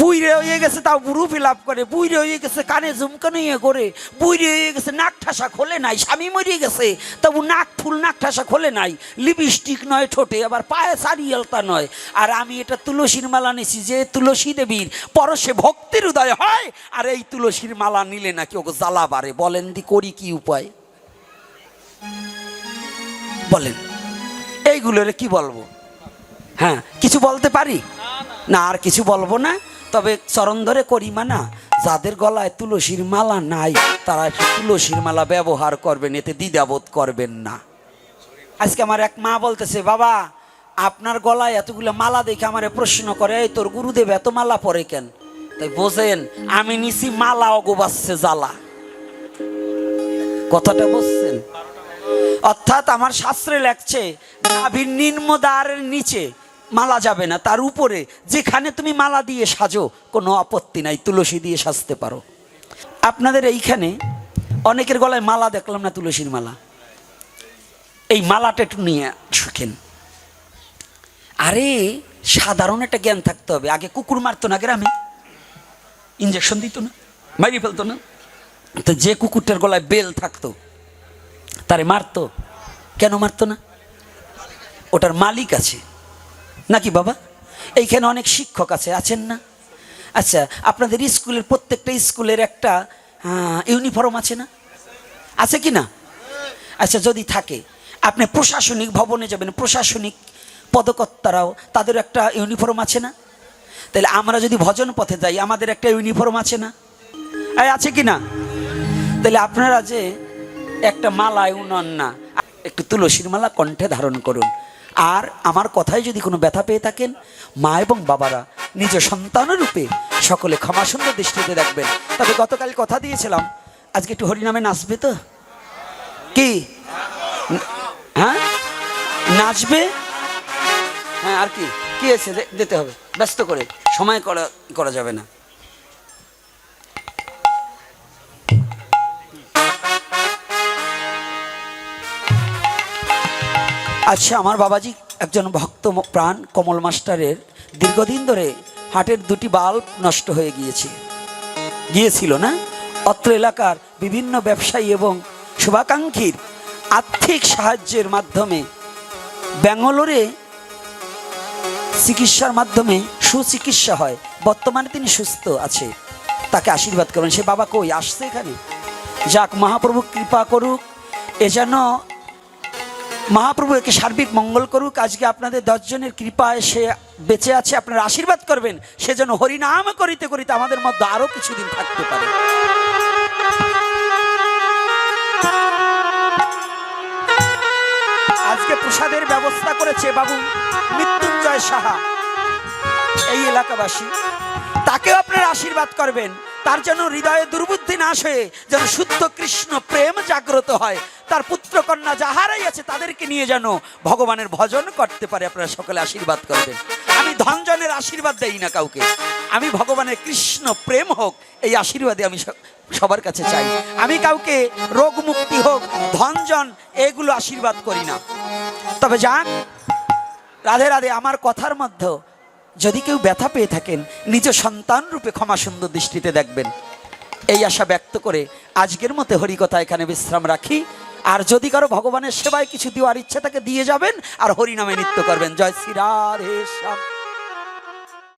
বুইরে হয়ে গেছে তাও বুড়ু ফিলাপ করে, বুইরে হয়ে গেছে কানে ঝুমকানো ইয়ে করে, বুইরে হয়ে গেছে নাক ঠাসা খোলে নাই, স্বামী মরিয়ে গেছে, তবু নাক ফুল নাক ঠাসা খোলে নাই, লিপস্টিক নয় ঠোঁটে, আবার পায়ে সারি আলতা নয়। আর আমি এটা তুলসীর মালা নিছি, যে তুলসী দেবীর পরশে ভক্তির উদয় হয়, আর এই তুলসীর মালা নিলে নাকি ওকে জ্বালা বাড়ে। বলেন দি, করি কি উপায়? বলেন, এইগুলোর কি বলব? হ্যাঁ কিছু বলতে পারি? না, আর কিছু বলব না। তবে চরণ ধরে করি মানা, যাদের গলায় তুলসীর মালা নাই, তারা তুলসীর মালা ব্যবহার করবেন, এতে দ্বিধাবোধ করবেন না। আজকে আমার এক মা বলতেছে, বাবা, আপনার গলায় এতগুলো মালা দেখে আমারে প্রশ্ন করে, এই তোর গুরুদেব এত মালা পরে কেন? তাই বোঝেন, আমি নিছি মালা অগোবাচ্ছে জ্বালা। কথাটা বুঝছেন? অর্থাৎ আমার শাস্ত্রে লেখছে, নাভির নিম্নদ্বারের নিচে মালা যাবে না, তার উপরে যেখানে তুমি মালা দিয়ে সাজো, কোনো আপত্তি নাই, তুলসী দিয়ে সাজতে পারো। আপনাদের এইখানে অনেকের গলায় মালা দেখলাম না, তুলসীর মালা। এই মালাটা একটু নিয়ে শুকেন। আরে, সাধারণ একটা জ্ঞান থাকতে হবে। আগে কুকুর মারতো না গ্রামে। ইঞ্জেকশন দিত না মারি ফেলতো না। তো যে কুকুরটার গলায় বেল থাকতো, তারে মারতো। কেন মারতো না? ওটার মালিক আছে। নাকি বাবা? এইখানে অনেক শিক্ষক আছে, আছেন না? আচ্ছা আপনাদের স্কুলের প্রত্যেকটা স্কুলের একটা ইউনিফর্ম আছে না? আছে কি না? আচ্ছা যদি থাকে, আপনি প্রশাসনিক ভবনে যাবেন, প্রশাসনিক পদকর্তারাও, তাদের একটা ইউনিফর্ম আছে না? তাহলে আমরা যদি ভজন পথে যাই, আমাদের একটা ইউনিফর্ম আছে না? আছে কি না? তাহলে আপনারা যে একটা মালা উনন না, একটু তুলসীর মালা কণ্ঠে ধারণ করুন। আর আমার কথায় যদি কোনো ব্যথা পেয়ে থাকেন, মা এবং বাবারা নিজ সন্তানের রূপে সকলে ক্ষমা সুন্দর দৃষ্টিতে দেখবেন। তবে গতকাল কথা দিয়েছিলাম, আজকে একটু হরিনামে নাচবে তো? কি? হ্যাঁ? নাচবে? হ্যাঁ আর কি? কি আছে দিতে হবে। ব্যস্ত করে। সময় করা করা যাবে না। আচ্ছা আমার বাবাজি একজন ভক্ত প্রাণ কমল মাস্টারের দীর্ঘদিন ধরে হাটের দুটি বাল্ব নষ্ট হয়ে গিয়েছে। গিয়েছিল না? অত্র এলাকার বিভিন্ন ব্যবসায়ী এবং শুভাকাঙ্ক্ষীর আর্থিক সাহায্যের মাধ্যমে ব্যাঙ্গালোরে চিকিৎসার মাধ্যমে সুচিকিৎসা হয়। বর্তমানে তিনি সুস্থ আছে, তাকে আশীর্বাদ করবেন সে বাবা কই? আসছে এখানে? যাক মহাপ্রভু কৃপা করুক। এ যেন মহাপ্রভু একে সার্বিক মঙ্গল করুক। আজকে আপনাদের দশজনের কৃপায় সে বেঁচে আছে। আপনারা আশীর্বাদ করবেন। সে যেন হরিনাম করিতে করিতে আমাদের মধ্যে আরও কিছুদিন থাকতে পারে। আজকে প্রসাদের ব্যবস্থা করেছে বাবু মৃত্যুঞ্জয় সাহা, এই এলাকাবাসী। তাকেও আপনারা আশীর্বাদ করবেন। তার যেন হৃদয়ে দুর্বুদ্ধি নাশ হয়ে যেন শুদ্ধ কৃষ্ণ প্রেম জাগ্রত হয়। তার পুত্র কন্যা যাহারাই আছে তাদেরকে নিয়ে যেন ভগবানের ভজন করতে পারে। আপনারা সকলে আশীর্বাদ করবেন আমি ধনজনের আশীর্বাদ দেই না কাউকে। আমি ভগবানের কৃষ্ণ প্রেম হোক, এই আশীর্বাদে আমি সবার কাছে চাই। আমি কাউকে রোগ মুক্তি হোক, ধনজন এগুলো আশীর্বাদ করি না। তবে যান রাধে রাধে আমার কথার মধ্যে যদি কেউ ব্যথা পেয়ে থাকেন, নিজ সন্তান রূপে ক্ষমা সুন্দর দৃষ্টিতে দেখবেন। এই আশা ব্যক্ত করে আজকের মতো হরিকথা এখানে বিশ্রাম রাখি। আর যদি কারও ভগবানের সেবায় কিছু দেওয়ার ইচ্ছে তাকে দিয়ে যাবেন আর হরিনামে নৃত্য করবেন। জয় শ্রী রাধে শ্যাম।